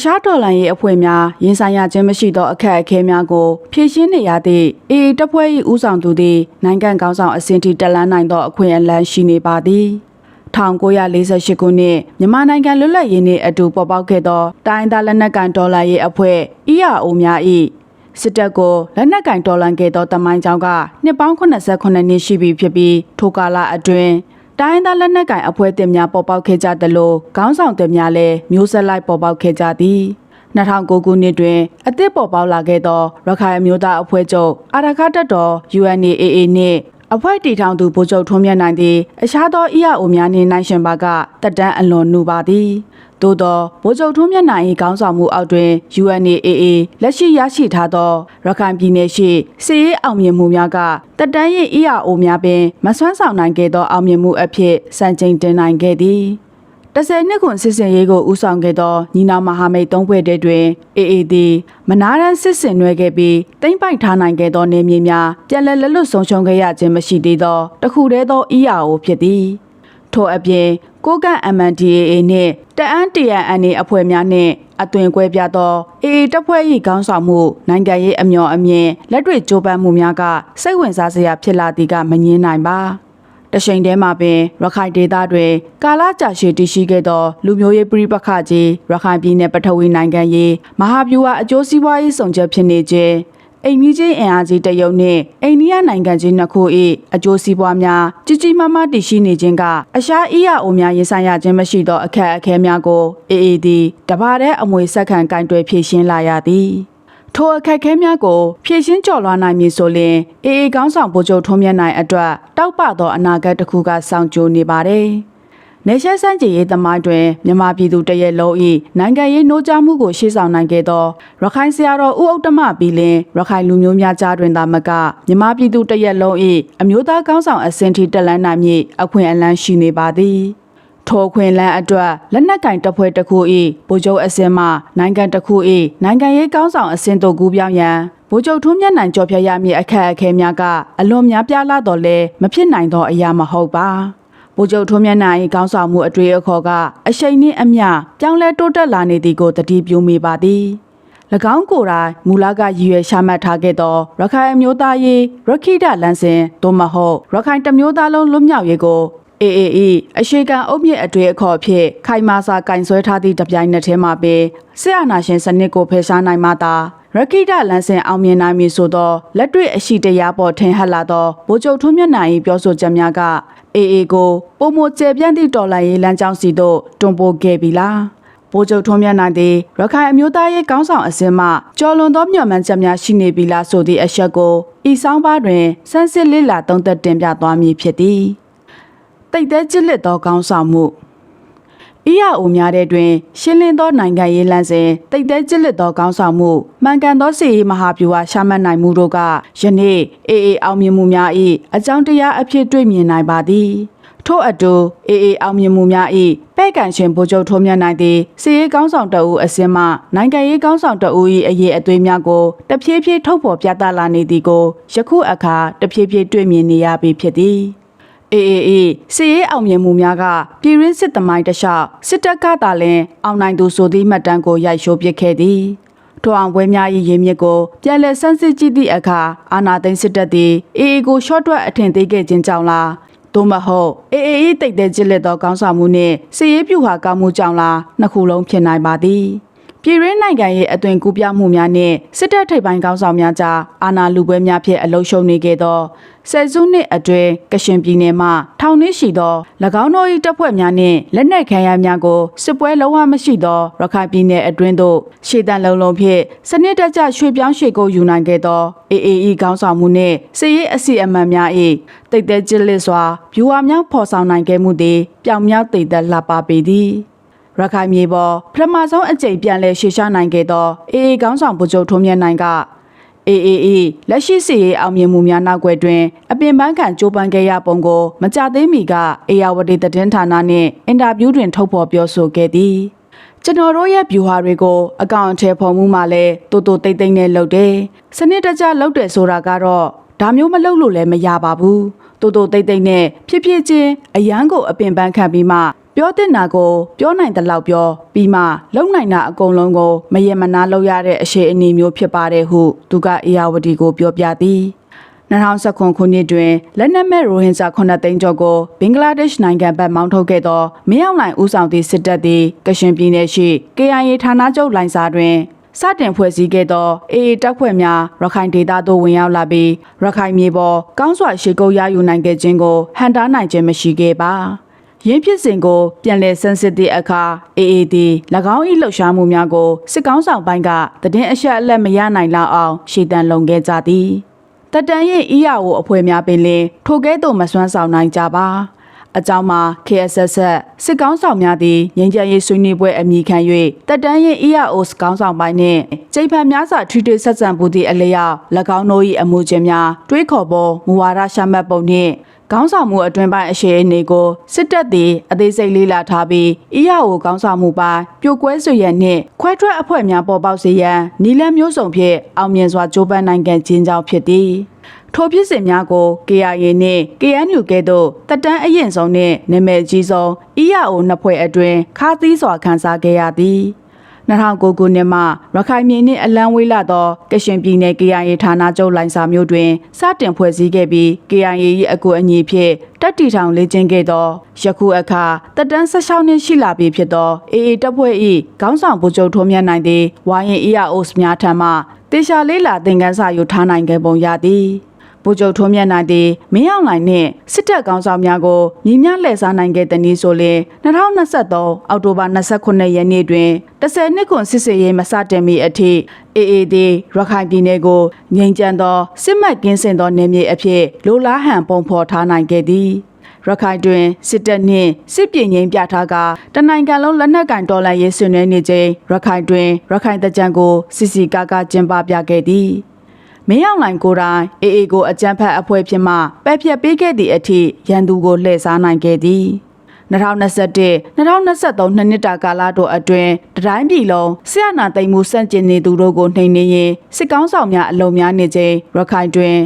အခြားတော်လှန်ရေးအဖွဲ့များရင်ဆိုင်ရခြင်းမရှိသောအခက်အခဲများကိုဖြေရှင်းနေရသည့်အေအေတပ်ဖွဲ့၏ဦးဆောင်သူသည်နိုင်ငံကောင်းဆောင်အဆင့်ထိတက်လှမ်းနိုင်သောအခွင့်အလမ်းရှိနေပါသည်1948ခုနှစ်မြန်မာနိုင်ငံလွတ်လပ်ရေးနှင့်အတူပေါ်ပေါက်ခဲ့သောတိုင်းသားလက်နက်ကိုင်ဒေါ်လာရေးအဖွဲ့ ERO များ၏စစ်တပ်ကိုလက်နက်ကင်တော်လှန်ခဲ့သောတမိုင်းကြောင်းကနှစ်ပေါင်း89နှစ်ရှိပြီဖြစ်ပြီးထိုကာလအတွင်း တိုင်းသားလက်နက်ကင်အဖွဲ့အသစ်များပေါ်ပေါက်ခဲ့ကြသလိုခေါင်းဆောင်တွေများလည်းမျိုးဆက်လိုက်ပေါ်ပေါက်ခဲ့ကြသည်2009ခုနှစ်တွင်အသစ်ပေါ်ပေါက်လာခဲ့သောရခိုင်အမျိုးသားအဖွဲ့ချုပ်အာရခတပ်တော် UNAAA နှင့်အဖွဲ့တီထောင်သူဗိုလ်ချုပ်ထွန်းမြတ်နိုင်သည်အခြားသော EAO များနှင့်နိုင်ရှင်ပါကတက်တန်းအလွန်နူပါသည် သို့သောဗိုလ်ချုပ်ထွန်းမြတ်နိုင်၏ခေါင်းဆောင်မှုအောက်တွင် UNAAA လက်ရှိရရှိထားသောရခိုင်ပြည်နယ်ရှိစစ်ရေးအောင်မြင်မှုများကတက်တန်း၏ EAO များပင်မဆွမ်းဆောင်နိုင်ခဲ့သောအောင်မြင်မှုအဖြစ်စံချိန်တင်နိုင်ခဲ့သည်တဆယ်နှစ်ခွန်စစ်စင်ရေးကိုဦးဆောင်ခဲ့သောညီနောင်မဟာမိတ်သုံးဖွဲ့တည်းတွင် AAD မနာရန်စစ်စင်နွဲခဲ့ပြီးတိမ့်ပိုက်ထားနိုင်ခဲ့သောနေမြေများပြန်လည်လက်လွတ်ဆုံးရှုံးခဲ့ရခြင်းမရှိသေးသောတခုတည်းသော EAO ဖြစ်သည်ထို့အပြင် ကိုကန့် MNDAA နှင့်တအန်း TNN အဖွဲ့များနှင့်အသွင်ကွဲပြားသော AA တပ်ဖွဲ့၏ခေါင်းဆောင်မှုနိုင်ငံရေးအမျော်အမြင်လက်တွေ့ကြိုးပမ်းမှုများကစိတ်ဝင်စားစရာဖြစ်လာသည်ကမငင်းနိုင်ပါတရှိန်တည်းမှာပင်ရခိုင်ဒေသတွင်ကာလကြာရှည်တည်ရှိခဲ့သော လူမျိုးရေးပြိပခကြီးရခိုင်ပြည်နယ်ပထဝီနိုင်ငံရေးမဟာဗျူဟာအကျိုးစီးပွားရေးဆောင်ချက်ဖြစ်နေခြင်း အိမ်မီချင်းအင်အားကြီးတရုတ်နှင့်အိန္ဒိယနိုင်ငံကြီးနှစ်ခု၏အကျိုးစီးပွားများကြီးကြီးမားမားတည်ရှိနေခြင်းကအရှားအီယာအိုများရင်ဆိုင်ရခြင်းမရှိသောအခက်အခဲများကို AAD တပါတဲ့အမွေဆက်ခံကင်တွယ်ဖြည့်ရှင်းလာရသည်ထိုအခက်အခဲများကိုဖြည့်ရှင်းကျော်လွှားနိုင်မည်ဆိုရင်အေအေကောင်းဆောင်ဗိုလ်ချုပ်ထွန်းမြတ်နိုင်အတွက်တောက်ပသောအနာဂတ်တစ်ခုကစောင့်ကြိုနေပါတယ်။ နေရှက်စန့်ကြည်ရေးသမိုင်းတွင်မြန်မာပြည်သူတရက်လုံး၏နိုင်ငံရေးနှိုးကြားမှုကိုရှေ့ဆောင်နိုင်ခဲ့သောရခိုင်ဆရာတော်ဦးဥတ္တမဘီလင်ရခိုင်လူမျိုးများကြားတွင်သာမကမြန်မာပြည်သူတရက်လုံး၏အမျိုးသားကောင်းဆောင်အဆင့်ထိတက်လှမ်းနိုင်မည့်အခွင့်အလမ်းရှိနေပါသည်။ထိုခွင်လန်းအတွက်လက်နက်ကင်တပ်ဖွဲ့တစ်ခု၏ဗိုလ်ချုပ်အစင်မှနိုင်ငံတစ်ခု၏နိုင်ငံရေးကောင်းဆောင်အစင်တို့ကူးပြောင်းရန်ဗိုလ်ချုပ်ထွန်းမြတ်နိုင်ကြော်ဖြတ်ရမည့်အခက်အခဲများကအလွန်များပြားလာတော့လဲမဖြစ်နိုင်သောအရာမဟုတ်ပါ ဗိုလ်ချုပ်ထွန်းမြတ်နိုင်၏ကောင်းဆောင်မှုအတွေ့အခေါ်ကအရှိန်နှင့်အမျှပြောင်းလဲတိုးတက်လာနေသည်ကိုတတိပြုမိပါသည်၎င်းကိုယ်တိုင်မူလကရည်ရွယ်ရှာမှတ်ထားခဲ့သောရခိုင်အမျိုးသားရေးရခိတလန်းစဉ်သို့မဟုတ်ရခိုင်တစ်မျိုးသားလုံးလွတ်မြောက်ရေးကို AAE အရှိကန်အုပ်မြစ်အတွေ့အခေါ်အဖြစ်ခိုင်မာစွာကင်ဆွဲထားသည့်တပြိုင်နက်တည်းမှာပင်ဆရာနာရှင်စနစ်ကိုဖယ်ရှားနိုင်မှသာ ရခိတလန်းစဉ်အောင်မြင်နိုင်မည်ဆိုသောလက်တွေ့အရှိတရားပေါ်ထင်ဟပ်လာသောဗိုလ်ချုပ်ထွန်းမြတ်နိုင်၏ပြောဆိုချက်များက AA ကိုပုံမကျဲပြန့်သည့်တော်လှန်ရေးလမ်းကြောင်းစီသို့တွန်းပို့ခဲ့ပြီလားဗိုလ်ချုပ်ထွန်းမြတ်နိုင်သည်ရခိုင်အမျိုးသားရေးကောင်းဆောင်အစင်းမှကျော်လွန်သောမျှော်မှန်းချက်များရှိနေပြီလားဆိုသည့်အချက်ကိုဤဆောင်ပါတွင်စမ်းစစ်လေ့လာသုံးသပ်တင်ပြသွားမည်ဖြစ်သည်တိတ်တဲကြစ်လက်သောကောင်းဆောင်မှု အီယာအိုများတဲ့တွင် ရှင်းလင်းသောနိုင်ငံရေးလမ်းစဉ်တိတ်တဲကြစ်လက်သောကောင်းဆောင်မှုမှန်ကန်သောစီရေးမဟာဗျူဟာရှာမှတ်နိုင်မှုတို့ကယနေ့အေအေအောင်မြင်မှုများ၏အကြောင်းတရားအဖြစ်တွေ့မြင်နိုင်ပါသည်ထို့အတူအေအေအောင်မြင်မှုများ၏ပဲ့ကန်ရှင်ဗိုလ်ချုပ်ထုံးမြတ်နိုင်သည်စီရေးကောင်းဆောင်တအူအစင်းမှနိုင်ငံရေးကောင်းဆောင်တအူ၏အရေးအသွေးများကိုတဖြည်းဖြည်းထုတ်ဖော်ပြသလာနေသည်ကိုယခုအခါတဖြည်းဖြည်းတွေ့မြင်နေရပြီဖြစ်သည် အေးအေးအေးစစ်ရေးအောင်မြင်မှုများကပြည်ရင်းစစ်သမိုင်းတလျှောက်စစ်တပ်ကသာလျှင်အောင်နိုင်သူဆိုသည့်မှတ်တမ်းကိုရိုက်ရှိုးပစ်ခဲ့သည်ထိုအောင်ပွဲများ၏ရင်းမြစ်ကိုပြန်လည်ဆန်းစစ်ကြည့်သည့်အခါအာနာသိန်းစစ်တပ်သည်အေးအေးကိုရှော့တွက်အထင်သေးခဲ့ခြင်းကြောင့်လားသို့မဟုတ်အေးအေး၏တိတ်တဲ့ကြစ်လက်သောကောင်းဆောင်မှုနှင့်စစ်ရေးပြူဟာကောင်းမှုကြောင့်လားနှစ်ခုလုံးဖြစ်နိုင်ပါသည် ပြည်ရင်းနိုင်ငံရဲ့အသွင်ကူးပြောင်းမှုများနဲ့စစ်တပ်ထိပ်ပိုင်းကောင်းဆောင်များကြားအာဏာလူပွဲများဖြင့်အလုံးရှုံနေခဲ့သောဆယ်စုနှစ်အတွင်းကရှင်ပြည်နယ်မှထောင်နှင်းရှိသော၎င်းတို့၏တပ်ဖွဲ့များနှင့်လက်နက်ခဲယမ်းများကိုစစ်ပွဲလုံးဝမရှိသောရခိုင်ပြည်နယ်အတွင်းသို့ရှေ့တန်းလုံးလုံးဖြင့်စနစ်တကျရွှေ့ပြောင်းရွှေ့ကိုယူနိုင်ခဲ့သော AAE ကောင်းဆောင်မှုနှင့်စစ်ရေးအစီအမံများ၏တိတ်တဲကြစ်လစ်စွာဗျူဟာများဖော်ဆောင်နိုင်ခဲ့မှုသည်ပြောင်မြောက်တည်သက်လှပပေသည် ရခိုင်မြေပေါ်ပထမဆုံးအကြိမ်ပြန်လဲရှေ့ရှားနိုင်ခဲ့သောအေအေကောင်းဆောင်ဗိုလ်ချုပ်ထွန်းမြတ်နိုင်ကအေအေအေလက်ရှိစီရေးအောင်မြင်မှုများနောက်ွယ်တွင်အပင်ပန်းခံကြိုးပမ်းခဲ့ရပုံကိုမကြသေးမီကအေယာဝတီသတင်းဌာနနှင့်အင်တာဗျူးတွင် ထုတ်ဖော်ပြောဆိုခဲ့သည်ကျွန်တော်တို့ရဲ့ view ဟာတွေကိုအကောင့်အထည်ဖော်မှုမှလည်းတိုးတိုးတိတ်တိတ်နဲ့လုပ်တယ်စနစ်တကျလုပ်တယ်ဆိုတာကတော့ဒါမျိုးမလုပ်လို့လည်းမရပါဘူးတိုးတိုးတိတ်တိတ်နဲ့ဖြစ်ဖြစ်ချင်းအရန်ကိုအပင်ပန်းခံပြီးမှပြောတဲ့နာကိုပြောနိုင်တဲ့လောက်ပြောပြီးမှလုံနိုင်တာအကုန်လုံးကိုမယမနာလုပ်ရတဲ့အရှိအနေမျိုးဖြစ်ပါတယ်ဟုသူကအေယာဝတီကိုပြောပြသည်2019ခုနှစ်တွင်လက်နက်မဲ့ရိုဟင်ဂျာ9သိန်းကျော်ကိုဘင်္ဂလားဒေ့ရှ်နိုင်ငံဘက်မောင်းထုတ်ခဲ့သောမင်းအောင်လှိုင်ဦးဆောင်သည့်စစ်တပ်သည်ကရှင်ပြည်နယ်ရှိ KIA ဌာနချုပ်လိုင်စာတွင်စတင်ဖွဲ့စည်းခဲ့သောအေအေတပ်ဖွဲ့များရခိုင်ဒေသသို့ဝင်ရောက်လာပြီးရခိုင်မြေပေါ်ကောင်းစွာရှေကုပ်ရယူနိုင်ခဲ့ခြင်းကိုဟန်တားနိုင်ခြင်းမရှိခဲ့ပါ ရင်းဖြစ်စဉ်ကိုပြန်လည်ဆန်းစစ်သည့်အခါ AAD ၎င်း၏လှုပ်ရှားမှုများကိုစစ်ကောင်းဆောင်ပိုင်းကတည်င်းအဆက်အလက်မရနိုင်လောက်အောင်ရှေ့တန်းလုံခဲ့ကြသည်တတန်ရဲ့ EAO အဖွဲ့များပင်လင်ထိုကဲ့သို့မစွမ်းဆောင်နိုင်ကြပါအကြောင်းမှာ KSS စစ်ကောင်းဆောင်များသည်ငင်းကြရေးဆွေးနွေးပွဲအမိခံ၍တက်တန်းရင် EAO စစ်ကောင်းဆောင်ပိုင်းနှင့်ကျိတ်ဖန်များစွာထွေထွေဆက်ဆံမှုသည့်အလျောက်၎င်းတို့၏အမှုချင်းများတွေးခေါ်ပေါ်မူဝါဒရှာမှတ်ပုံနှင့် ခေါင်းဆောင်မှုအတွင်ပိုင်းအရှိအနေကိုစစ်တပ်သည်အသေးစိတ်လေးလာထားပြီး EAO ခေါင်းဆောင်မှုပိုင်းပြိုကွဲဆွေရနှင့်ခွဲထွက်အဖွဲ့များပေါ်ပေါက်စေရန်နီလန်မျိုးစုံဖြင့်အောင်မြင်စွာကြိုးပမ်းနိုင်ခဲ့ခြင်းကြောင့်ဖြစ်သည်ထိုဖြစ်စဉ်များကို KIA နှင့် KNU ကဲ့သို့တက်တန်းအရင်ဆုံးနှင့်နာမည်ကြီးဆုံး EAO နှစ်ဖွဲ့အတွင်ခါးသီးစွာခန်းစားခဲ့ရသည် 2009ခုနှစ်မှရခိုင်ပြည်နှင့်အလံဝေးလာသောကရှင်ပြည်နယ် KIA ဌာနချုပ်လိုင်စာမျိုးတွင်စတင်ဖွဲ့စည်းခဲ့ပြီး KIA ၏အကူအညီဖြင့်တက်တီထောင်လေ့ကျင့်ခဲ့သောယခုအခါတက်တန်း16နှစ်ရှိလာပြီဖြစ်သော AA တပ်ဖွဲ့၏ခေါင်းဆောင်ဗိုလ်ချုပ်ထွန်းမြတ်နိုင်သည်ဝိုင်းရင် EAOs များထံမှတေရှာလေးလာသင်ခန်းစာယူထားနိုင်ခဲ့ပုံရသည် ဗိုလ်ချုပ်ထွန်းမြတ်နိုင်သည်မင်းအောင်လှိုင်နှင့်စစ်တပ်ကောင်းဆောင်များကိုညီမျှလှည့်စားနိုင်ခဲ့တဲ့နည်းဆိုလျှင်2023အောက်တိုဘာ29ရက်နေ့တွင်10နှစ်ခွန်စစ်စေးရေးမစတင်မီအထိ AAD ရခိုင်ပြည်နယ်ကိုငြိမ်းချမ်းသောစစ်မှတ်ကင်းစင်သောနယ်မြေအဖြစ်လိုလားဟန်ပုံဖော်ထားနိုင်ခဲ့သည်ရခိုင်တွင်စစ်တပ်နှင့်စစ်ပြည်ငိမ့်ပြထားကတနိုင်ငံလုံးလက်နက်ကင်တော်လှန်ရေးဆွေးနွေးနေချိန်ရခိုင်တွင်ရခိုင်တကြံကိုစစ်စီကားကားကျင်းပပြခဲ့သည် မင်းအောင်လှိုင်ကိုယ်တိုင်အေအေကိုအကြမ်းဖက်အဖွဲ့ဖြစ်မှပဲ့ဖြတ်ပေးခဲ့သည့်အထိရန်သူကိုလှည့်စားနိုင်ခဲ့သည်2021 2023နှစ်နှစ်တာကာလတို့အတွင်းတတိုင်းပြည်လုံးဆရာနာသိမ်းမှုစန့်ကျင်နေသူတို့ကိုနှိမ်နင်းရင်စစ်ကောင်းဆောင်များအလုံးများနေချိန်ရခိုင်တွင်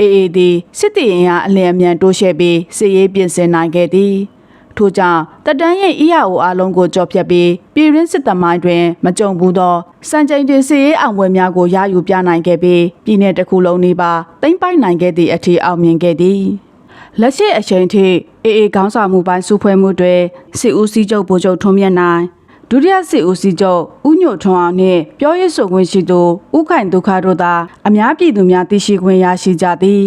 AAD စစ်တီရင်အားအလင်းအမြန်တိုးရှဲပြီးစစ်ရေးပြင်ဆင်နိုင်ခဲ့သည် ထို့ကြောင့်တက်တန်းရဲ့ EAO အားလုံးကိုကြော်ဖြတ်ပြီးပြည်ရင်းစစ်သမိုင်းတွင်မကြုံဘူးသောစံချိန်တင်စစ်ရေးအောင်ပွဲများကိုရယူပြနိုင်ခဲ့ပြီးပြည်내တစ်ခုလုံးနေပါသိမ့်ပိုက်နိုင်ခဲ့သည့်အထိအောင်မြင်ခဲ့သည်လက်ရှိအချိန်ထိအေအေခေါင်းဆောင်မှုပိုင်းစုဖွဲ့မှုတွေစစ်ဦးစီးချုပ်ဗိုလ်ချုပ်ထွန်းမြတ်နိုင်ဒုတိယစစ်ဦးစီးချုပ်ဦးညိုထွန်းအောင်နှင့်ပြောရေးဆိုခွင့်ရှိသူဦးခိုင်ဒုက္ခတို့သာအများပြည်သူများသိရှိခွင့်ရရှိကြသည်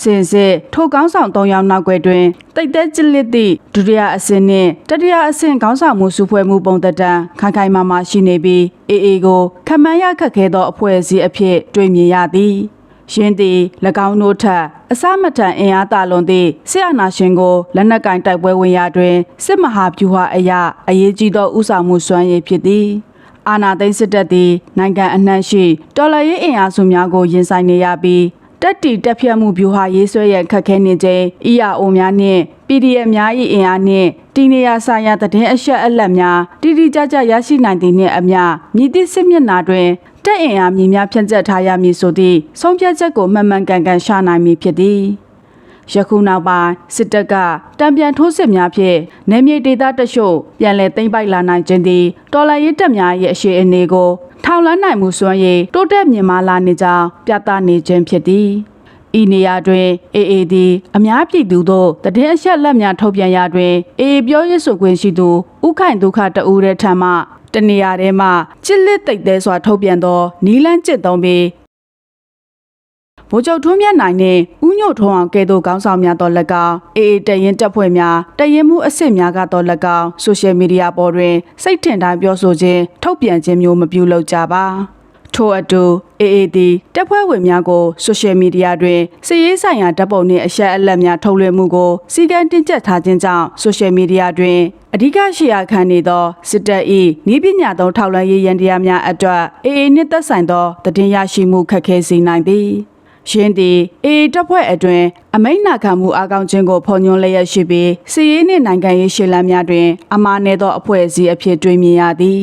စင်စစ်ထိုကောင်းဆောင်၃ယောက်နောက်ွယ်တွင်တိတ်တဲကြလစ်သည့်ဒုတိယအဆင့်နှင့်တတိယအဆင့်ကောင်းဆောင်မှုစုဖွဲ့မှုပုံသက်တမ်းခိုင်ခိုင်မာမာရှိနေပြီးအေအေကိုခမန်းရခက်ခဲသောအဖွဲ့အစည်းအဖြစ်တွေ့မြင်ရသည်ရင်းသည်၎င်းတို့ထက်အစမတန်အင်အားတာလွန်သည့်ဆရာနာရှင်ကိုလက်နက်ကင်တိုက်ပွဲဝင်ရာတွင်စစ်မဟာဗျူဟာအရာအရေးကြီးသောဥဆောင်မှုစွမ်းရည်ဖြစ်သည်အာနာသိန်းစစ်တပ်သည်နိုင်ငံအနှံ့ရှိတော်လှန်ရေးအင်အားစုများကိုရင်ဆိုင်နေရပြီး တက်တီတက်ဖြတ်မှုဗျူဟာရေးဆွဲရန်ခက်ခဲနေခြင်း EAO များနှင့် PDF များ၏အင်အားနှင့်တီနေယာဆိုင်ရာသတင်းအချက်အလက်များတိတိကျကျရရှိနိုင်သည်နှင့်အမျှမြည်သည့်စစ်မျက်နှာတွင်တက်အင်အားမြည်များဖြန့်ကျက်ထားရမည်ဆိုသည့်ဆုံးဖြတ်ချက်ကိုမှန်မှန်ကန်ကန်ရှာနိုင်မည်ဖြစ်သည် ယခုနောက်ပိုင်းစစ်တပ်ကတံပြန်ထိုးစစ်များဖြင့်နေမြေဒေသတချို့ပြန်လည်သိမ်းပိုက်လာနိုင်ခြင်းသည်တော်လှန်ရေးတပ်များရဲ့အရှိအနေကိုထောင်လန်းနိုင်မှုစွမ်းရည်တိုးတက်မြင့်မားလာနေကြောင်းပြသနေခြင်းဖြစ်သည်ဤနေရာတွင် AAD အများပြည်သူတို့တည်င်းအချက်လက်များထုတ်ပြန်ရာတွင် AA ပြောရေးဆိုခွင့်ရှိသူဥခိုင်ဒုက္ခတဦးတဲ့ထံမှတနေရာထဲမှချစ်လက်တိတ်သေးစွာထုတ်ပြန်သောနီလန်းကျစ်သုံးပြီး ဗိုလ်ချုပ်ထွန်းမြတ်နိုင်နှင့်ဦးညိုထွန်းအောင်ကဲ့သို့ခေါင်းဆောင်များတော်လက်ကောင်အေအေတရင်တပ်ဖွဲ့များတရင်မှုအစ်စ်များကတော်လက်ကောင်ဆိုရှယ်မီဒီယာပေါ်တွင်စိတ်ထင်တိုင်းပြောဆိုခြင်းထုတ်ပြန်ခြင်းမျိုးမပြုလုပ်ကြပါထို့အတူ AAD တပ်ဖွဲ့ဝင်များကိုဆိုရှယ်မီဒီယာတွင်စစ်ရေးဆိုင်ရာဓာတ်ပုံနှင့်အချက်အလက်များထုတ်လွှင့်မှုကိုစီကံတင်ကျက်ထားခြင်းကြောင့်ဆိုရှယ်မီဒီယာတွင်အဓိကရှေ့ရခံနေသောစစ်တပ်၏ဤပညာသုံးထောက်လှမ်းရေးရန်တရားများအတွက် AA နှင့်သက်ဆိုင်သောတည်င်းရရှိမှုခက်ခဲစေနိုင်သည် ရှင်းသည်အေတပ်ဖွဲ့အတွင်အမိန့်နာခံမှုအကောင့်ချင်းကိုဖော်ညွှန်းလျက်ရှိပြီးစီးရေးနှင့်နိုင်ငံရေးရှေ့လမ်းများတွင် အမားနေသောအဖွဲ့အစည်းအဖြစ်တွေ့မြင်ရသည်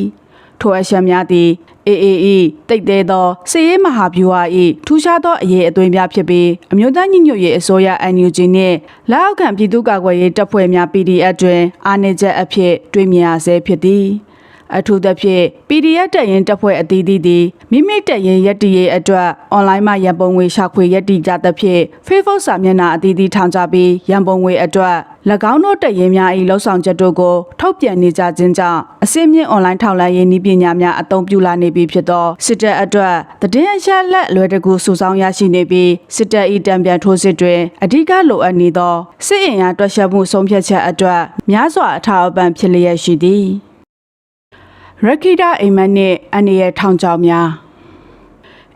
ထိုအချက်များသည် AAE တိတ်သေးသောစည်ရေးမဟာဗျူဟာ၏ထူးခြားသောအရေးအသွေးများဖြစ်ပြီးအမျိုးသားညီညွတ်ရေးအစိုးရ NUG နှင့်လက်အောက်ခံပြည်သူ့ကာကွယ်ရေးတပ်ဖွဲ့များ PDF တွင်အားနည်းချက်အဖြစ်တွေ့မြင်ရဆဲဖြစ်သည် အထူးသဖြင့် PDF တက်ရင်တပ်ဖွဲ့အသီးသီးသည်မိမိတက်ရင်ရက်တီရေးအတွက်အွန်လိုင်းမှာရန်ပုံငွေရှာဖွေရက်တီကြသဖြင့် Facebook စာမျက်နှာအသီးသီးထောင်ချပြီးရန်ပုံငွေအတွက်၎င်းတို့တက်ရင်များ၏လှုပ်ဆောင်ချက်တို့ကိုထုတ်ပြန်နေကြခြင်းကြောင့်အစင်းမြင့်အွန်လိုင်းထောက်လှမ်းရေးနည်းပညာများအသုံးပြုလာနေပြီဖြစ်သောစစ်တပ်အတွက်သတင်းအချက်အလက်အလွယ်တကူစုဆောင်းရရှိနေပြီးစစ်တပ်၏တံပြန်ထိုးစစ်တွင်အဓိကလိုအပ်နေသောစစ်အင်အားတွက်ချက်မှုဆုံးဖြတ်ချက်အတွက်များစွာအထောက်အပံ့ဖြစ်လျက်ရှိသည် ရခိတာအိမ်မက်နှင့်အနေရထောင်ချောင်းများ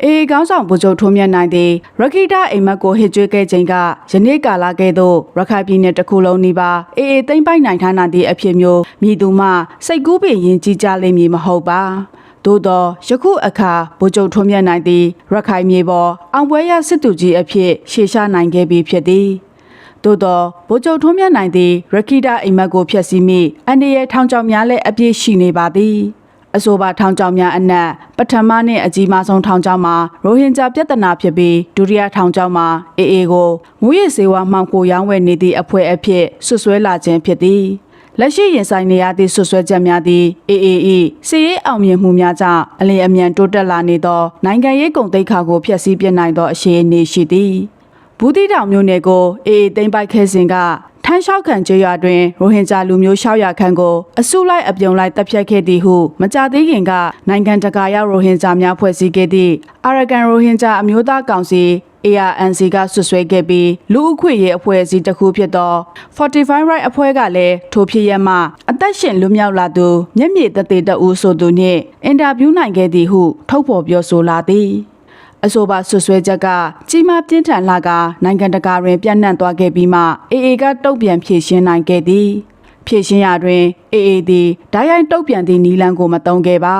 အေကောင်းဆောင်ဗိုလ်ချုပ်ထွန်းမြတ်နိုင်သည်ရခိတာအိမ်မက်ကိုဟစ်ကြွေးခဲ့ချိန်ကယနေ့ကာလကဲ့သို့ရခိုင်ပြည်နယ်တစ်ခုလုံးနီးပါးအေအေသိမ့်ပိုက်နိုင်ထားနိုင်သည့်အဖြစ်မျိုးမြည်သူမှစိတ်ကူးပင်ရင်ကြီးကြလိမ့်မည်မဟုတ်ပါသို့သောယခုအခါဗိုလ်ချုပ်ထွန်းမြတ်နိုင်သည်ရခိုင်မြေပေါ်အောင်ပွဲရစစ်သူကြီးအဖြစ်ရှေ့ရှာနိုင်ခဲ့ပြီဖြစ်သည် သို့သောဗိုလ်ချုပ်ထွန်းမြတ်နိုင်သည်ရခိတာအိမ်မက်ကိုဖျက်ဆီးမိအနေရထောင်ချောင်များလည်းအပြည့်ရှိနေပါသည်အဆိုပါထောင်ချောင်များအနက်ပထမနှင့်အကြီးမားဆုံးထောင်ချောင်မှာရိုဟင်ဂျာပြဿနာဖြစ်ပြီးဒုတိယထောင်ချောင်မှာအေအေကိုမူရစ်စေဝါမှောင်ခိုရောင်းဝယ်နေသည့်အဖွဲ့အဖြစ်ဆွဆွဲလာခြင်းဖြစ်သည်လက်ရှိရင်ဆိုင်နေရသည့်ဆွဆွဲချက်များသည် AAE စီရေးအောင်မြင်မှုများကြောင့်အလင်းအမြန်တိုးတက်လာနေသောနိုင်ငံရေးကုန်သိက္ခာကိုဖျက်ဆီးပြနိုင်သောအခြေအနေရှိသည် ဘူးတိတောင်မြို့နယ်ကိုအေအေသိမ်းပိုက်ခဲ့စဉ်ကထန်းလျှောက်ခံကျေးရွာတွင်ရိုဟင်ဂျာလူမျိုးရှောက်ရခန့်ကိုအစုလိုက်အပြုံလိုက်တပ်ဖြတ်ခဲ့သည်ဟုမကြသေးခင်ကနိုင်ငံတကာရောက်ရိုဟင်ဂျာများဖွဲ့စည်းခဲ့သည့်အာရကန်ရိုဟင်ဂျာအမျိုးသားကောင်စီ ARNC ကဆွဆွဲခဲ့ပြီးလူအခွင့်ရေးအဖွဲ့အစည်းတစ်ခုဖြစ်သော Fortify Right အဖွဲ့ကလည်းထိုဖြစ်ရမှအသက်ရှင်လွတ်မြောက်လာသူမျက်မြေတသေးတဦးဆိုသူနှင့်အင်တာဗျူးနိုင်ခဲ့သည်ဟုထုတ်ဖော်ပြောဆိုလာသည် အဆိုပါဆွဆွဲချက်ကကြီးမားပြင်းထန်လာကနိုင်ငံတကာတွင်ပြန့်နှံ့သွားခဲ့ပြီးမှအေအေကတုံ့ပြန်ဖြေရှင်းနိုင်ခဲ့သည်ဖြေရှင်းရာတွင်အေအေသည်ဓာတ်ရိုက်တုံ့ပြန်သည့်နီလန်ကိုမတုံးခဲ့ပါ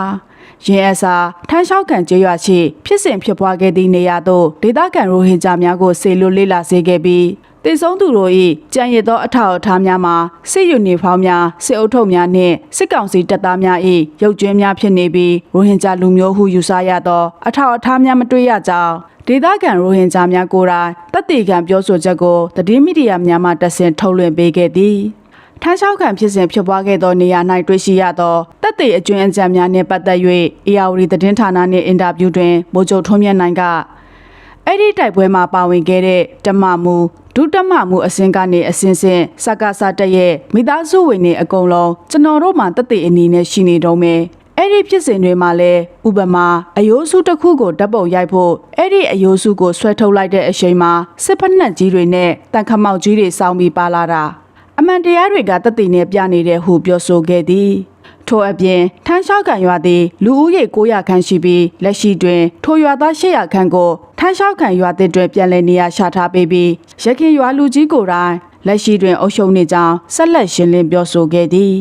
ရင်အစာထန်းလျှောက်ခံကျေးရွာရှိဖြစ်စဉ်ဖြစ်ပွားခဲ့သည့်နေရာသို့ဒေသခံရိုဟင်ဂျာများကိုဆေလွတ်လေးလာစေခဲ့ပြီး တည်ဆုံးသူတို့၏ကြံရည်သောအထောက်အထားများမှာစစ်ယူနီဖောင်းများစစ်အုပ်ထုပ်များနှင့်စစ်ကောင်စီတပ်သားများ၏ရုပ်ကြွင်းများဖြစ်နေပြီးရိုဟင်ဂျာလူမျိုးဟုယူဆရသောအထောက်အထားများမတွေ့ရကြောင်းဒေသခံရိုဟင်ဂျာများကိုယ်တိုင်တပ်တေခံပြောဆိုချက်ကိုသတင်းမီဒီယာများမှတဆင့်ထုတ်လွှင့်ပေးခဲ့သည်ထမ်းလျှောက်ခံဖြစ်စဉ်ဖြစ်ပွားခဲ့သောနေရာ၌တွေ့ရှိရသောတပ်တေအကျွင်းအကြံများနှင့်ပတ်သက်၍အေယာဝတီသတင်းဌာနနှင့်အင်တာဗျူးတွင်ဗိုလ်ချုပ်ထွန်းမြတ်နိုင်ကအဲ့ဒီတိုက်ပွဲမှာပါဝင်ခဲ့တဲ့တမမှု ဒုတမမှုအစင်းကနေအစင်းစင်းစကားစားတက်ရဲ့မိသားစုဝင်တွေအကုန်လုံးကျွန်တော်တို့မှတပ်တေအနေနဲ့ရှိနေတော့မယ်အဲ့ဒီဖြစ်စဉ်တွေမှာလဲဥပမာအယိုးစုတစ်ခုကိုဓာတ်ပုံရိုက်ဖို့အဲ့ဒီအယိုးစုကိုဆွဲထုတ်လိုက်တဲ့အချိန်မှာစစ်ဖက်နှက်ကြီးတွေနဲ့တန်ခမောက်ကြီးတွေစောင်းပြီးပါလာတာအမှန်တရားတွေကတသက်နဲ့ပြနေတဲ့ဟုပြောဆိုခဲ့သည် ထို့အပြင်ထန်းလျှောက်ကန်ရွာသည်လူဦးရေ900ခန့်ရှိပြီးလက်ရှိတွင်ထိုရွာသား800ခန့်ကိုထန်းလျှောက်ကန်ရွာသစ်တွင်ပြန်လည်နေရာချထားပေးပြီးရခင်ရွာလူကြီးကိုယ်တိုင်လက်ရှိတွင်အုပ်ချုပ်နေကြောင်းဆက်လက်ရှင်းလင်းပြောဆိုခဲ့သည်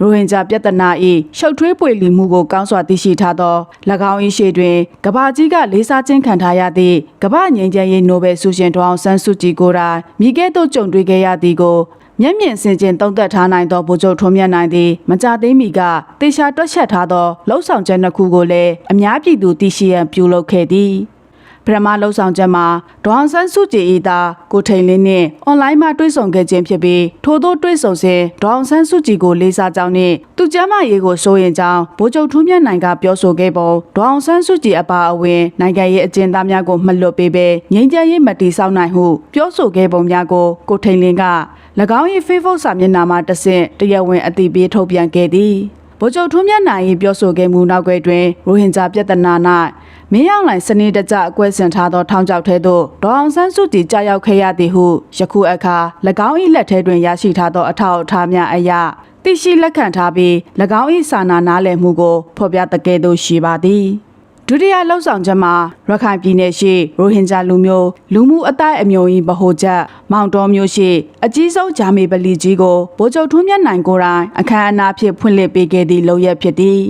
ရိုဟင်ဂျာပြဿနာ၏ရှုပ်ထွေးပွေလီမှုကိုကောင်းစွာသိရှိထားသော၎င်း၏ရှေ့တွင်ကဘာကြီးကလေးစားခြင်းခံထားရသည့်ကဘာငြိမ်းချမ်းရေးနိုဘယ်ဆုရှင်ဒေါအောင်ဆန်းစုကြည်ကိုယ်တိုင်မိခဲ့သို့ကြုံတွေ့ခဲ့ရသည်ကို မျက်မြင်စင်ကျင်တုံးသက်ထားနိုင်သောဗိုလ်ချုပ်ထွန်းမြတ်နိုင်သည်မကြသေးမီကတေချာတွက်ချက်ထားသောလှုပ်ဆောင်ချက်နှစ်ခုကိုလည်းအများပြည်သူသိရှိရန်ပြုလုပ်ခဲ့သည်ပထမလှုပ်ဆောင်ချက်မှာဒေါအောင်ဆန်းစုကြည်၏သားကိုထိန်လင်းနှင့်အွန်လိုင်းမှာတွေ့ဆုံခဲ့ခြင်းဖြစ်ပြီးထို့သောတွေ့ဆုံစဉ်ဒေါအောင်ဆန်းစုကြည်ကိုလေးစားကြောင်းနှင့်သူကျမ်းမာရေးကိုစိုးရင်ကြောင်းဗိုလ်ချုပ်ထွန်းမြတ်နိုင်ကပြောဆိုခဲ့ပုံဒေါအောင်ဆန်းစုကြည်အပါအဝင်နိုင်ငံရေးအကျဉ်းသားများကိုမလွတ်ပေးဘဲငြိမ်းချမ်းရေးမတီဆောက်နိုင်ဟုပြောဆိုခဲ့ပုံများကိုကိုထိန်လင်းက၎ င်း၏ Facebook စာမျက်နှာမှာတဆင့်တရားဝင်အသိပေးထုတ်ပြန်ခဲ့သည်ဗိုလ်ချုပ်ထွန်းမြတ်နိုင်၏ပြောဆိုခဲ့မှုနောက်ွယ်တွင်ရိုဟင်ဂျာပြည်ထနာ၌မင်းအောင်လှိုင်စနေတကျအကွဲဆင်ထားသောထောင်ချောက်ထဲသို့ဒေါအောင်ဆန်းစုကြည်ကြာရောက်ခဲ့ရသည်ဟုယခုအခါ၎င်း၏လက်ထဲတွင်ရရှိထားသောအထောက်အထားများအရသိရှိလက်ခံထားပြီး၎င်း၏စာနာနားလည်မှုကိုဖော်ပြတကယ်သို့ရှိပါသည် ဒုတိယလှုပ်ဆောင်ချက်မှာရခိုင်ပြည်နယ်ရှိရိုဟင်ဂျာလူမျိုးလူမှုအတိုင်းအမျိုးကြီးဗဟိုချက်မောင်တော်မျိုးရှိအကြီးဆုံးဂျာမေပလီကြီးကိုဗိုလ်ချုပ်ထွန်းမြတ်နိုင်ကိုယ်တိုင်အခမ်းအနားဖြင့်ဖွင့်လှစ်ပေးခဲ့သည့်လုပ်ရက်ဖြစ်သည်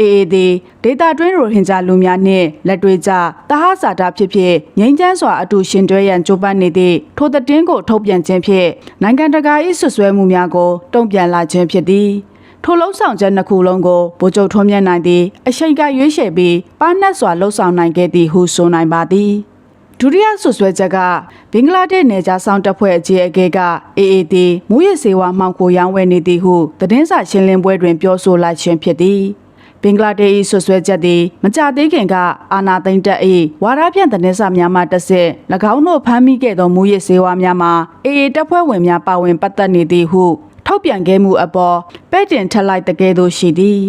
အေအေသည်ဒေတာတွင်းရိုဟင်ဂျာလူများနှင့်လက်တွေ့ကျတဟဇာတာဖြစ်ဖြစ်ငြိမ်းချမ်းစွာအတူရှင်တွဲရန်ကြိုးပမ်းနေသည့်ထိုသတင်းကိုထုတ်ပြန်ခြင်းဖြင့်နိုင်ငံတကာ၏ဆွဆွဲမှုများကိုတုံ့ပြန်လာခြင်းဖြစ်သည် ထိုလုံးဆောင်ချက်နှစ်ခုလုံးကိုဗိုလ်ချုပ်ထွန်းမြတ်နိုင်သည်အရှိန်ကရွေးချယ်ပြီးပါနတ်စွာလှုပ်ဆောင်နိုင်ခဲ့သည်ဟုဆိုနိုင်ပါသည်ဒုတိယဆွဆွဲချက်ကဘင်္ဂလားဒေ့ရှ်နယ်ခြားဆောင်တပ်ဖွဲ့အကြီးအကဲကအေအေတီမူရစ်စေဝါမှောင်ခိုရောင်းဝယ်နေသည်ဟုသတင်းစာရှင်းလင်းပွဲတွင်ပြောဆိုလိုက်ခြင်းဖြစ်သည်ဘင်္ဂလားဒေ့ရှ်ဆွဆွဲချက်သည်မကြသေးခင်ကအာနာသိမ့်တပ်၏ဝါရပြန့်သတင်းစာများမှတစ်ဆက်၎င်းတို့ဖမ်းမိခဲ့သောမူရစ်စေဝါများမှာအေအေတပ်ဖွဲ့ဝင်များပါဝင်ပတ်သက်နေသည်ဟု ထုတ်ပြန်ခဲ့မှုအပေါ်ပဲ့တင်ထက်လိုက်တကယ်သို့ရှိသည်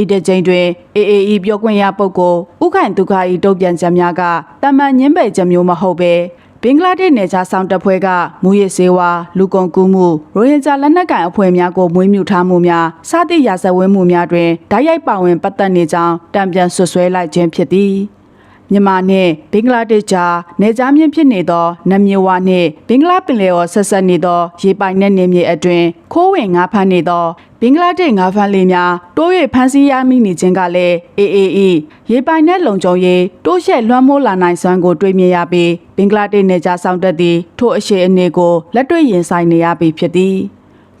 ဤတဲ့ချိန်တွင် AAE ပြောခွင့်ရပုဂ္ဂိုလ်ဥခိုင်ဒုက္ခဤတုတ်ပြန်ချက်များကတမန်ညင်းပယ်ချက်မျိုးမဟုတ်ပဲဘင်္ဂလားဒေ့ရှ်နယ်ခြားဆောင်တပ်ဖွဲ့ကမူရစ်စေဝါလူကုန်ကူးမှုရိုဟင်ဂျာလက်နက်ကိုင်အဖွဲ့များကိုမွေးမြူထားမှုများစသည့်ရာဇဝတ်မှုများတွင်ဓာတ်ရိုက်ပါဝင်ပတ်သက်နေကြောင်းတံပြန်ဆွဆွဲလိုက်ခြင်းဖြစ်သည် မြန်မာနှင့်ဘင်္ဂလားဒေ့ရှ်ကြားနေကြားမြင့်ဖြစ်နေသောနမြေဝါနှင့်ဘင်္ဂလားပင်လယ်ော်ဆက်ဆက်နေသောရေပိုင်နက်နေမြေအတွင်ခိုးဝင်ငါးဖမ်းနေသောဘင်္ဂလားဒေ့ရှ်ငါးဖမ်းလေးများတိုး၍ဖမ်းဆီးရမိနေခြင်းကလည်း AAE ရေပိုင်နက်လုံခြုံရေးတိုးရှက်လွှမ်းမိုးလာနိုင်စွမ်းကိုတွေ့မြင်ရပြီးဘင်္ဂလားဒေ့ရှ်နယ်ခြားဆောင်တက်သည့်ထိုအရှိအနေကိုလက်တွေ့ရင်ဆိုင်နေရပြီဖြစ်သည်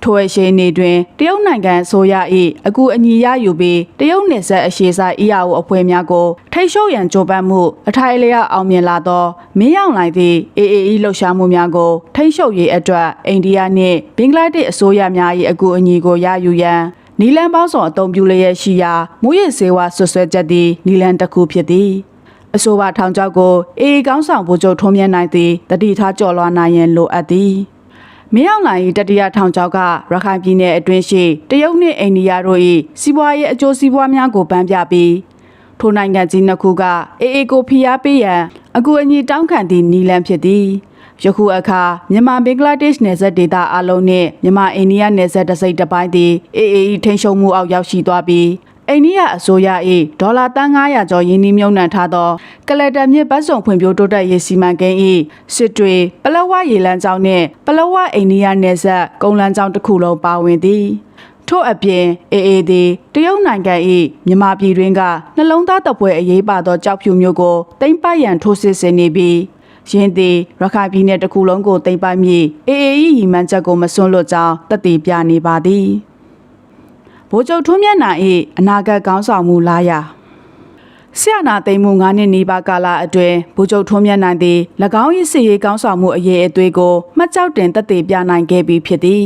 ထိုအရှိန်နေတွင်တရုတ်နိုင်ငံအစိုးရ၏အကူအညီရယူပြီးတရုတ်နယ်စပ်အရှေ့ဆိုင် EAO အဖွဲ့များကိုထိတ်ရှုပ်ရန်ကြိုးပမ်းမှုအထိုင်အလျောက်အောင်မြင်လာသောမင်းအောင်လိုက်သည့် AAE လှုပ်ရှားမှုများကိုထိတ်ရှုပ်ရေးအတွက်အိန္ဒိယနှင့်ဘင်္ဂလားဒေ့ရှ်အစိုးရများ၏အကူအညီကိုရယူရန်နီလန်ပေါင်းစုံအုံပြုလျက်ရှိရာမူရစ်စေဝါဆွဆွဲချက်သည့်နီလန်တစ်ခုဖြစ်သည်အဆိုပါထောင်ချောက်ကိုအေအေကောင်းဆောင်ဗိုလ်ချုပ်ထုံးမြတ်နိုင်သည်တတိထားကြော်လွှာနိုင်ရန်လိုအပ်သည် မင်းအောင်လှိုင်၏တတိယထောင်ချောက်ကရခိုင်ပြည်နယ်အတွင်းရှိတရုတ်နှင့်အိန္ဒိယတို့၏စီးပွားရေးအကျိုးစီးပွားများကိုပန်းပြပြီးထိုနိုင်ငံကြီးနှစ်ခုကအေအေကိုဖိအားပေးရန်အကူအညီတောင်းခံသည့်နီလန်ဖြစ်သည်ယခုအခါမြန်မာဘင်္ဂလားဒေ့ရှ်နယ်စပ်ဒေသအလုံးနှင့်မြန်မာအိန္ဒိယနယ်စပ်တစ်စိတ်တစ်ပိုင်းသည်အေအေ၏ထိန်းချုပ်မှုအောက်ရောက်ရှိသွားပြီး အိန္ဒိယအစိုးရ၏ဒေါ်လာတန်း900ကျော်ယင်းနှိမြုံနှံထားသောကလတမြစ်ပတ်စုံဖွံ့ဖြိုးတိုးတက်ရေးစီမံကိန်း၏စစ်တွေပလဝရေလန်းကျောင်းနှင့်ပလဝအိန္ဒိယနယ်စပ်ကုန်းလန်းကျောင်းတစ်ခုလုံးပါဝင်သည်ထို့အပြင်အေအေသည်တရုတ်နိုင်ငံ၏မြန်မာပြည်တွင်ကနှလုံးသားတပ်ပွဲအရေးပါသောကြောက်ဖြူမျိုးကိုတိမ့်ပိုက်ရန်ထိုးစစ်ဆင်နေပြီးရင်းသည်ရခိုင်ပြည်နယ်တစ်ခုလုံးကိုတိမ့်ပိုက်မည်အေအေ၏ရီမှန်းချက်ကိုမစွန့်လွတ်ကြောင်းတည်တည်ပြနေပါသည် ဗိုလ်ချုပ်ထွန်းမြတ်နိုင်၏အနာဂတ်ကောင်းဆောင်မှုလာရာဆရာနာသိမ်းမှု9နှစ်နီးပါးကာလအတွင်းဗိုလ်ချုပ်ထွန်းမြတ်နိုင်သည်၎င်း၏စီရေးကောင်းဆောင်မှုအရေးအသွေးကိုမှတ်ကြောက်တင်သက်သေပြနိုင်ခဲ့ပြီးဖြစ်သည်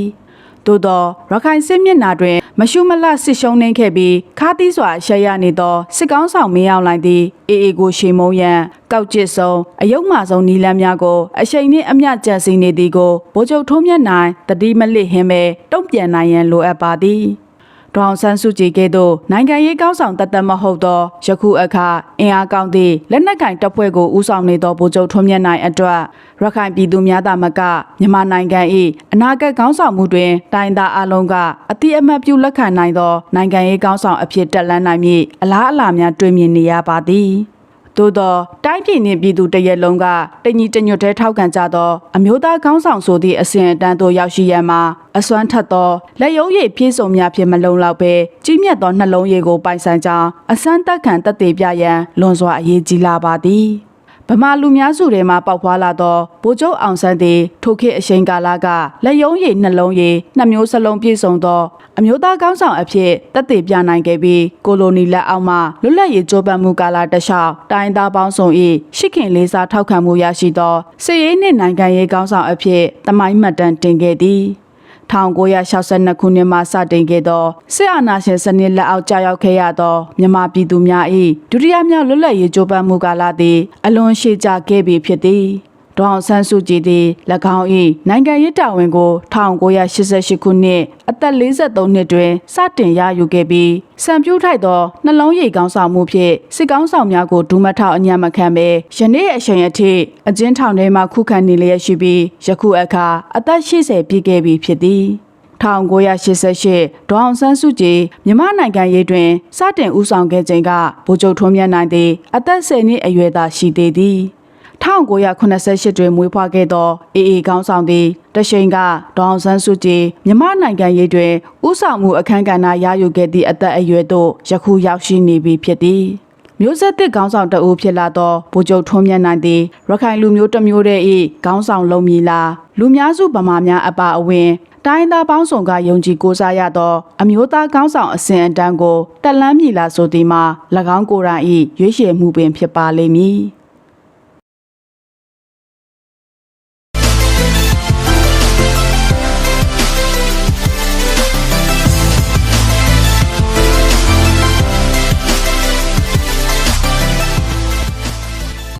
သို့သောရခိုင်စစ်မျက်နှာတွင် မရှုမလတ်စစ်ရှုံးနှင်းခဲ့ပြီးခါးသီးစွာရှက်ရနေသောစစ်ကောင်းဆောင်မင်းအောင်လှိုင်သည်အေအေကိုရှေမုံရန်ကောက်ကျစ်ဆုံးအယုံမှဆုံးနီလန်းများကိုအရှိန်နှင့်အမျှကြံစီနေသည်ကိုဗိုလ်ချုပ်ထုံးမြတ်နိုင်တတိမလစ်ဟင်းပဲတုံ့ပြန်နိုင်ရန်လိုအပ်ပါသည် ဒေါအောင်ဆန်းစုကြည်ကဲ့သို့နိုင်ငံရေးကောင်းဆောင်တသက်မဟုတ်သောယခုအခါအင်အားကောင်းသည့်လက်နက်ကင်တပ်ဖွဲ့ကိုဦးဆောင်နေသောဗိုလ်ချုပ်ထွန်းမြတ်နိုင်အတွက်ရခိုင်ပြည်သူများသာမကမြန်မာနိုင်ငံ၏အနာဂတ်ကောင်းဆောင်မှုတွင်တိုင်းသားအလုံးကအတိအမှတ်ပြုလက်ခံနိုင်သောနိုင်ငံရေးကောင်းဆောင်အဖြစ်တက်လှမ်းနိုင်မည်အလားအလာများတွေ့မြင်နေရပါသည် သို့သောတိုင်းပြည်နှင့်ပြည်သူတရက်လုံးကတညီတညွတ်တဲထောက်ခံကြသောအမျိုးသားကောင်းဆောင်ဆိုသည့်အစဉ်အတန်းသို့ရောက်ရှိရန်မှာအစွမ်းထက်သောလက်ရုံးရည်ပြည့်စုံများဖြင့်မလုံလောက်ပဲကြီးမြတ်သောနှလုံးရည်ကိုပိုင်ဆိုင်ကြောင်းအစမ်းတက်ခံတက်သေးပြရန်လွန်စွာအရေးကြီးလာပါသည် ဗမာလူများစုထဲမှပေါက်ဖွာလာသောဗိုလ်ချုပ်အောင်ဆန်းသည်ထိုခေတ်အချိန်ကာလကလက်ယုံရည်နှလုံးရည်နှစ်မျိုးစလုံးပြည့်စုံသောအမျိုးသားကောင်းဆောင်အဖြစ်တက်တည်ပြနိုင်ခဲ့ပြီးကိုလိုနီလက်အောက်မှလွတ်လပ်ရေးကြိုးပမ်းမှုကာလတလျှောက်တိုင်းသားပေါင်းစုံ၏ရှစ်ခင်လေးစားထောက်ခံမှုရရှိသောစစ်ရေးနှင့်နိုင်ငံရေးကောင်းဆောင်အဖြစ်တမိုင်းမှတ်တမ်းတင်ခဲ့သည် 1962ခုနှစ်မှစတင်ခဲ့သောစစ်အာဏာရှင်စနစ်လက်အောက်ကျရောက်ခဲ့ရသောမြန်မာပြည်သူများ၏ဒုတိယမြောက်လွတ်လပ်ရေးကြိုးပမ်းမှုကာလသည်အလွန်ရှည်ကြာခဲ့ပြီဖြစ်သည် ဒေါအောင်ဆန်းစုကြည်သည်၎င်း၏နိုင်ငံရေးတာဝန်ကို1988ခုနှစ်အသက်43နှစ်တွင်စတင်ရယူခဲ့ပြီးစံပြူးထိုက်သောနှလုံးရည်ကောင်းဆောင်မှုဖြင့်စစ်ကောင်းဆောင်များကိုဒူးမထောက်အညံ့မခံဘဲယနေ့အချိန်အထိအကျဉ်းထောင်ထဲမှခုခံနေလျက်ရှိပြီးယခုအခါအသက်80ပြည့်ခဲ့ပြီဖြစ်သည်1988ဒေါအောင်ဆန်းစုကြည်မြန်မာနိုင်ငံရေးတွင်စတင်ဦးဆောင်ခဲ့ချိန်ကဗိုလ်ချုပ်ထွန်းမြတ်နိုင်သည်အသက်10နှစ်အရွယ်သာရှိသေးသည် 1988တွင်မွေးဖွားခဲ့သောအေအေကောင်းဆောင်သည်တရှိန်ကဒေါအောင်ဆန်းစုကြည်မြန်မာနိုင်ငံရေးတွင်ဦးဆောင်မှုအခမ်းကဏ္ဍရယူခဲ့သည့်အသက်အရွယ်သို့ယခုရောက်ရှိနေပြီဖြစ်သည်မျိုးဆက်သစ်ခေါင်းဆောင်တအူးဖြစ်လာသောဗိုလ်ချုပ်ထွန်းမြတ်နိုင်သည်ရခိုင်လူမျိုးတစ်မျိုးတည်း၏ခေါင်းဆောင်လုံးမည်လားလူများစုဗမာများအပါအဝင် တိုင်းသားပေါင်းစုံကယုံကြည်ကိုးစားရသောအမျိုးသားကောင်းဆောင်အစဉ်အတန်းကိုတက်လန်းမြည်လာဆိုသည်မှာ၎င်းကိုယ်တိုင်၏ရွေးချယ်မှုပင်ဖြစ်ပါလိမ့်မည်။